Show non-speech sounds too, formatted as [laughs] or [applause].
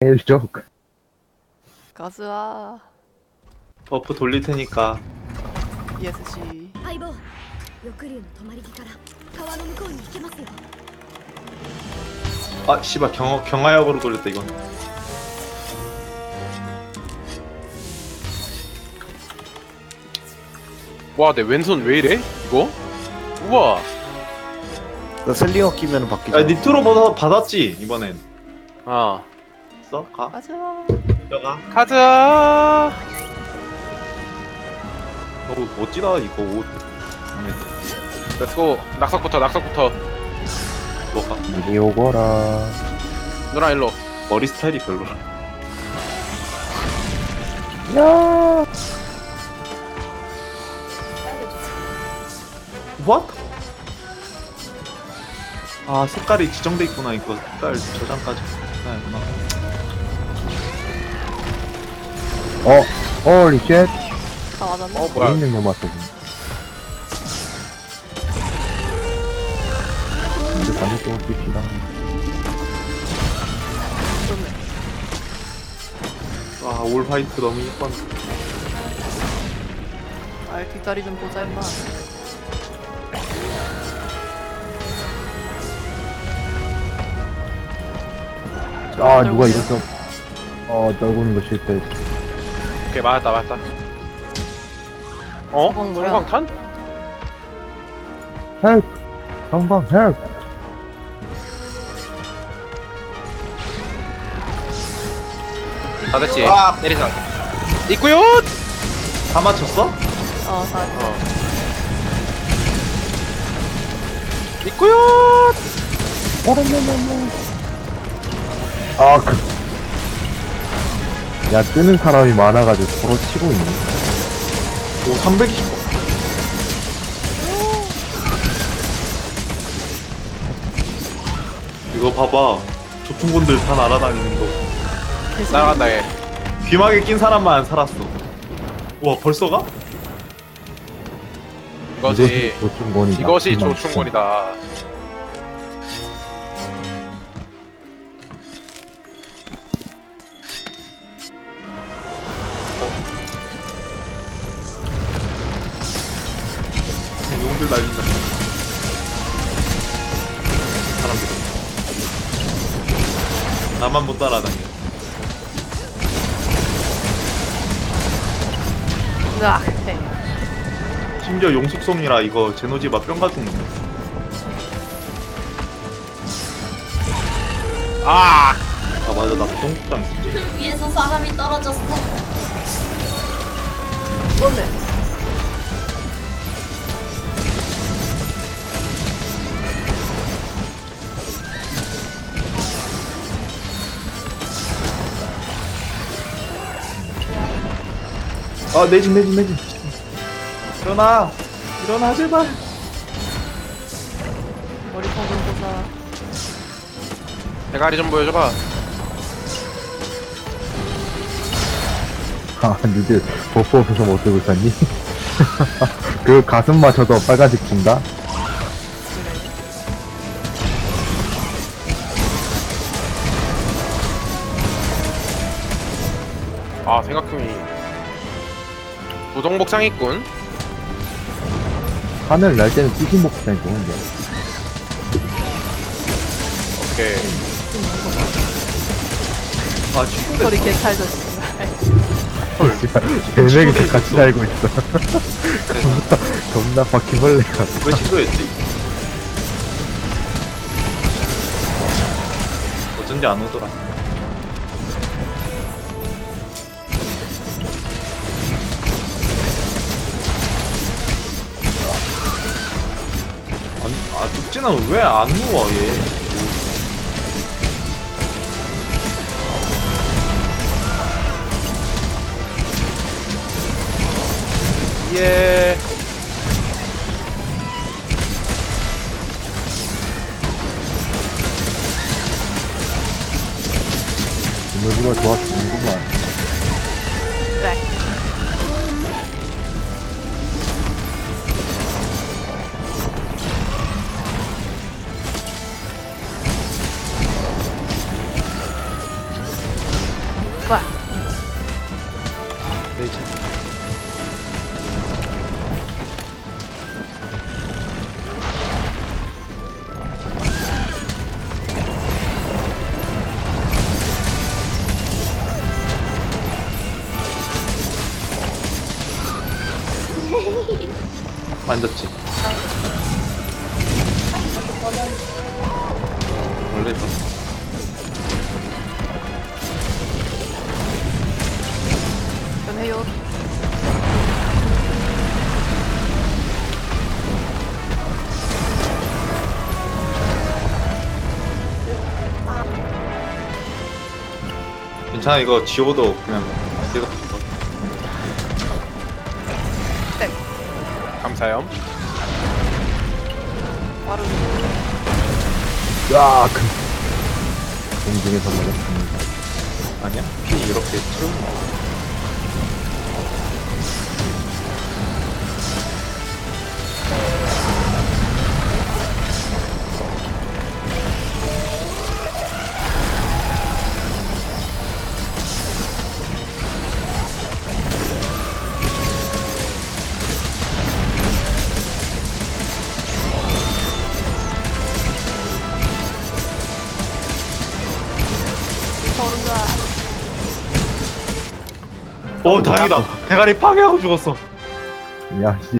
일족. 가즈아 버프 돌릴 테니까 ESC 相棒翼竜の止まり木から川の向こうに行けますよ 아 씨발 경 경화역으로 돌렸다 이건 와, 내 왼손 왜 이래? 이거? 우와. 나 슬링어 끼면 바뀌지. 야 니트로 받아, 받았지 이번엔 아, 써? 가? 가즈아 들어가 가자. 어 멋지다 이거 옷 렛츠고. 낙석부터, 낙석부터. 뭐가 이리 오거라. 누나 일로. 머리 스타일이 별로라 야. What? 아 색깔이 지정돼 있구나 이거 색깔 저장까지 해야구나 어. 홀리 쉣. 다 맞았네 어, 뭐야. 있는 거 맞어. 근데 반대쪽으로 뜁시다. 좋네 와올 화이트 너무 이뻤 알 뒷다리 좀 보자 임마 아, 누가 이랬어. 어, 떨구는 거 실패. 오케이, 맞았다, 맞았다. 어? 성광 뭐야? 성광탄? 헬프. 성방 헬프. 다 됐지. 아! 내리자. 있구요. 다 맞췄어? 어다 어. 있구요. 아, 그. 야, 뜨는 사람이 많아가지고 서로 치고 있네. 오 320. 이거 봐봐 조충곤들 다 날아다니는 거 날아간다 얘. 귀마개 낀 사람만 살았어 와 벌써 가? 이거지. 조충곤이다. 이것이 조충곤이다. 용들 날린다. 사람들 나만 못 따라다녀. 으악 네. 심지어 용숙성이라 이거 제노지바 뿅 같은 놈 아. 아 맞아. 나 있지 위에서 사람이 떨어졌어. 좋네 아 내진 내진 내진 일어나 일어나 제발 머리통 좀 보자 대가리 좀 보여줘봐. 아, 니들 버프 없어서 못 들고 있었니? [laughs] 그 가슴 맞춰도 빨간색 준다? 아 생각해보니 부동복상 있군. 하늘 날 때는 뛰신 복장이 좋은데. 오케이. 아 죽는데 소리 개찰져 진짜 개맥이 같이 살고 있어. [laughs] 겁나, 겁나 바퀴벌레가. 왜 시도했지? 어쩐지 안 오더라 아 뚝지는 왜 안 누워 얘 예. 에너지가 좋았는구만. 네. 만졌지? 원래 좀 변해요. 괜찮아 이거 지워도 그냥 내가 감사염. 바로 야, 그. 공중에서 먹었습니다. 아니야? 피 이렇게 트 름 서른가. 어 다행이다 대가리 파괴하고 죽었어 야, 씨.